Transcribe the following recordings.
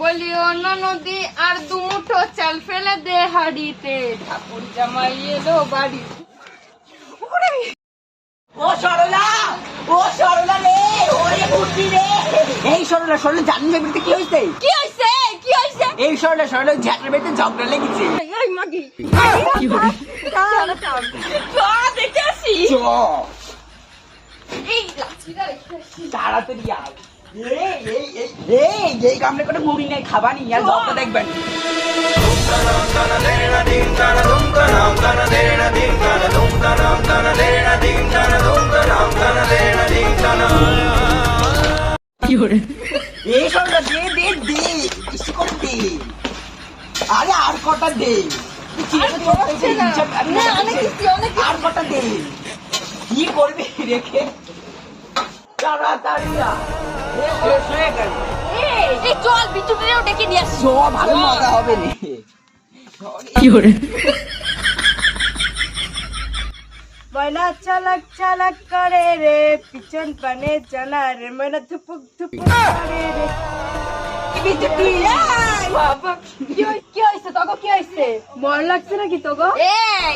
বলি অন্য নদী আর দুমুঠো চাল ফেলে দে হাড়িতে। ঠাকুর জামাই এলো বাড়ি। ও সরলা! ও সরলা রে! ওরে বুদ্ধি রে! এই সরলা সরলা জানবে বেরিতে কি হইছে কি হইছে কি হইছে এই সরলা সরলা ঝাটের বেরিতে ঝগড়া লেগেছে। এই মাগি। দেখে আসি। চ এই লাঠিটা রেখে আসি। আয়। এই এই আর আরে কটা দে। আর কটা দে কি করবি রেখে তাড়াতাড়ি এই, চল বিটুটিরেও ডেকে নিয়ে আসি। সব ভালো মজা হবে নি ময়না চালাক চালাক করে রে পিছন পানে জানা রে ময়না ধুপুক ধুপুক করে রে। বাবা কি হইছে তোকে কি হইছে? মর লাগছে নাকি তো এই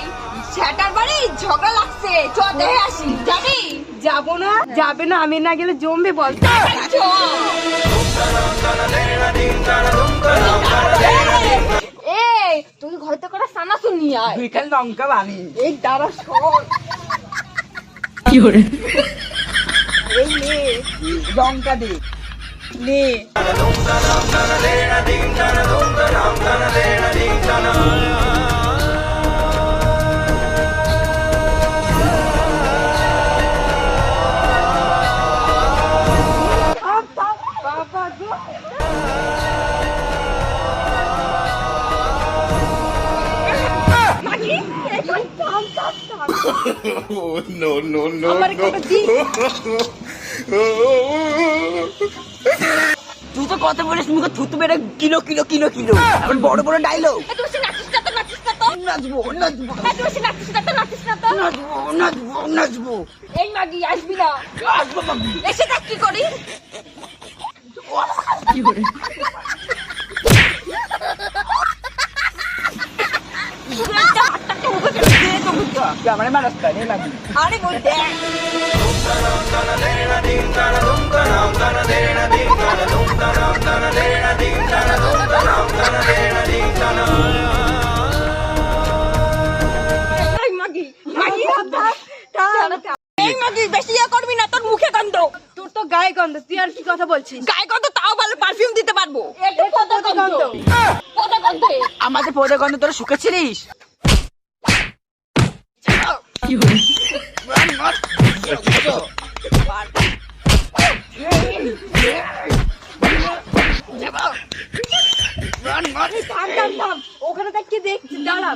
সেটার বাড়ি ঝগড়া লাগছে চল দেখে আসি যাবি? যাব না যাবে না আমি না গেলে জমবে বল। এই তুই ঘরে তো করে সানা শুনি আয়। খালি লঙ্কা বানি। এই দাঁড়া সর এই নে। লঙ্কা দে। নে Oh, no, no, no, no. তুই তো কথা বলিস মুখে থুতু বেড়ে কিলো কিলো কিলো কিলো। এখন বড় বড় ডাইলগ এই নাচবো নাচবো। নাচবো নাচবো নাচবো। মাগি আসবি না। আসব এসে দেখ কি করি। আমার করে লাগি আরে বল দেখ এই মাগি মাগি থাক থাক এই মাগি বেশি ইয়ে করবি না তোর মুখে গন্ধ। তোর তো গায়ে গন্ধ তুই আর কি কথা বলছিস? গায়ে গন্ধ তাও ভালো পারফিউম দিতে পারব। আমাদের পদে গন্ধ তোরা শুকেছিলিস? ওখানে দেখ কি দেখছিস দাঁড়া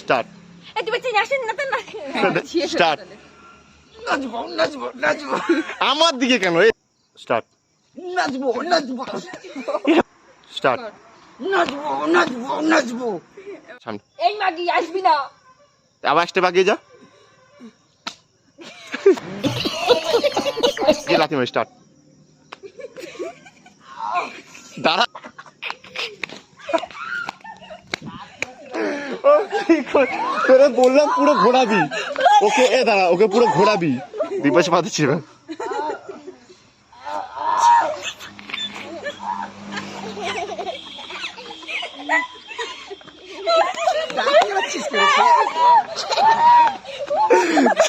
Start. এই তুই বেশি আসিস না তো না? Start. নাচবো নাচবো নাচবো আমার দিকে কেন? স্টার্ট। নাচবো নাচবো। স্টার্ট। নাচবো নাচবো নাচবো। এই মাগি আসবি না। আবার স্টেপ আগিয়ে যা। গিয়ে লাথি মারি স্টার্ট। দাঁড়া। বললাম পুরো ঘোরাবি ওকে এ দাঁড়া ওকে পুরো ঘোরাবি দিবস মাথা ছিল She's gonna